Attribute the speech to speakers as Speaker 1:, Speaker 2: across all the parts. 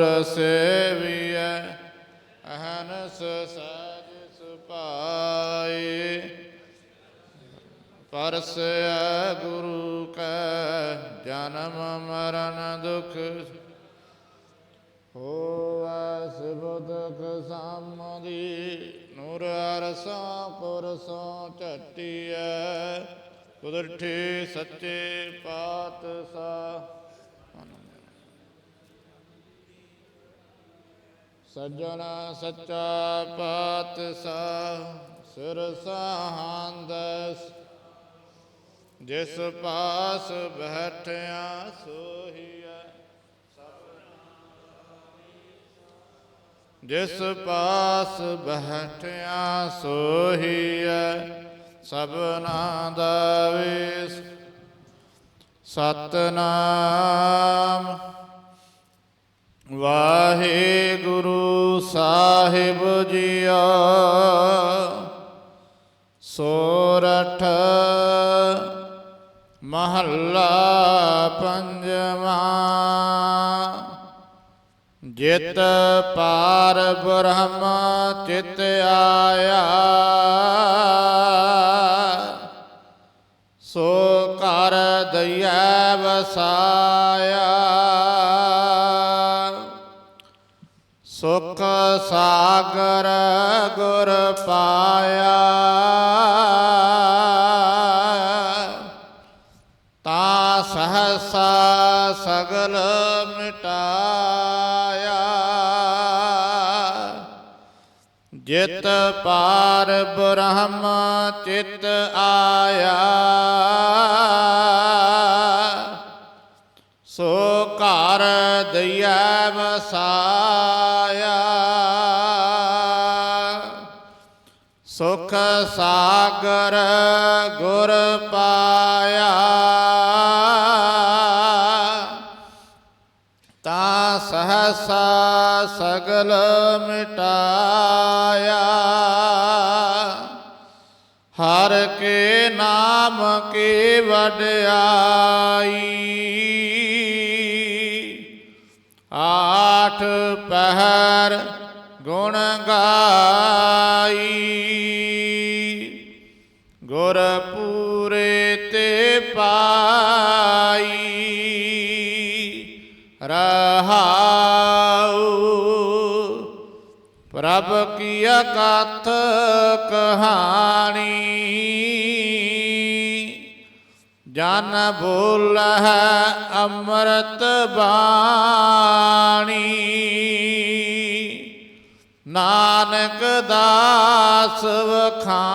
Speaker 1: ਸੇਵੀਐ, ਅਹਨਸ ਸਾਜ ਸੁਪਾਏ ਪਰਸੈ ਗੁਰੂ ਕੈ ਜਨਮ ਮਰਨ ਦੁਖ ਹੋਵੈ ਸਿਬਦਕ ਸਾਮਦੀ ਨੂਰ ਅਰਸਾਂ ਪੁਰਸੋਂ ਝਟੀਐ ਕੁਦਰਠੀ ਸੱਚੇ ਪਾਤਸ਼ਾਹ। ਸੱਜਣਾ ਸੱਚਾ ਪਾਤਸ਼ਾਹ ਸਿਰ ਸਾਹੰਦਸ ਜਿਸ ਪਾਸ ਬੈਠਿਆ ਸੋਹੀਐ ਜਿਸ ਪਾਸ ਬੈਠਿਆ ਸੋਹੀਐ ਸਭਨਾ ਦਾ ਵਿਸ। ਸਤਨਾਮ ਸਾਹਿਬ ਜੀਓ ਸੋਰਠ ਮਹੱਲਾ ਪੰਜਵਾਂ। ਜਿਤ ਪਾਰ ਬ੍ਰਹਮ ਚਿਤ ਆਇਆ ਸੋ ਕਰ ਦਇਆ ਵਸਾਇਆ। ਸੁਖ ਸਾਗਰ ਗੁਰ ਪਾਇਆ। ਤਾ ਸਹਸਾ ਸਗਲ ਮਿਟਾਇਆ। ਜਿਤ ਪਾਰ ਬ੍ਰਹਮ ਚਿਤ ਆਇਆ। ਸੋ ਘਰ ਦਇਆ ਵਸਾਇਆ। ਸੁਖ ਸਾਗਰ ਗੁਰ ਪਾਇਆ। ਤਾ ਸਹਸਾ ਸਗਲ ਮਿਟਾਇਆ। ਹਰ ਕੇ ਨਾਮ ਕੀ ਵਡਿਆਈ ਆਠ ਪਹਿਰ ਗੁਰ ਪੂਰੇ ਤੇ ਪਾਈ ਰਹਾਉ। ਪ੍ਰਭ ਕੀ ਕਥ ਕਹਾਣੀ। ਜਨ ਬੋਲ ਹੈ ਅੰਮ੍ਰਿਤ ਬਾਣੀ। ਨਾਨਕ ਦਾਸ ਵਖਾਣੀ।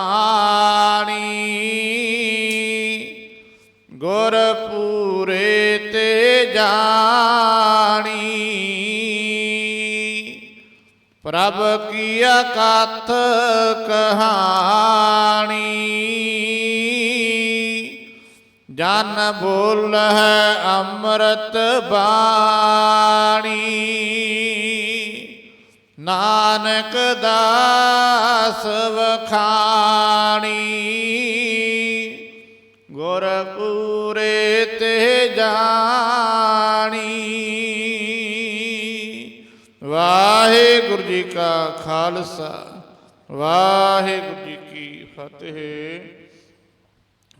Speaker 1: ਗੁਰ ਪੂਰੇ ਤੇ ਜਾਣੀ। ਪ੍ਰਭ ਕੀ ਕਥ ਕਹਾਣੀ। ਜਨ ਬੋਲ ਹੈ ਅੰਮ੍ਰਿਤ ਬਾਣੀ। ਨਾਨਕ ਦਾਸ ਵਖਾਣੀ ਗੁਰ ਪੂਰੇ ਤੇ ਜਾਣੀ। ਵਾਹਿਗੁਰੂ ਜੀ ਕਾ ਖਾਲਸਾ, ਵਾਹਿਗੁਰੂ ਜੀ ਕੀ ਫਤਿਹ।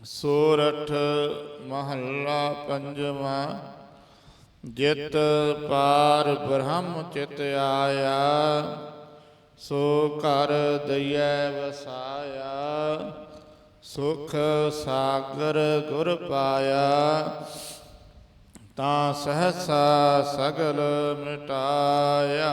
Speaker 1: ਸੋਰਠ ਮਹੱਲਾ ਪੰਜਵਾਂ ਜਿਤ ਪਾਰ ਬ੍ਰਹਮ ਚਿਤ ਆਇਆ, ਸੋ ਕਰ ਦਇਆ ਵਸਾਇਆ, ਸੁਖ ਸਾਗਰ ਗੁਰ ਪਾਇਆ, ਤਾਂ ਸਹਸਾ ਸਗਲ ਮਿਟਾਇਆ।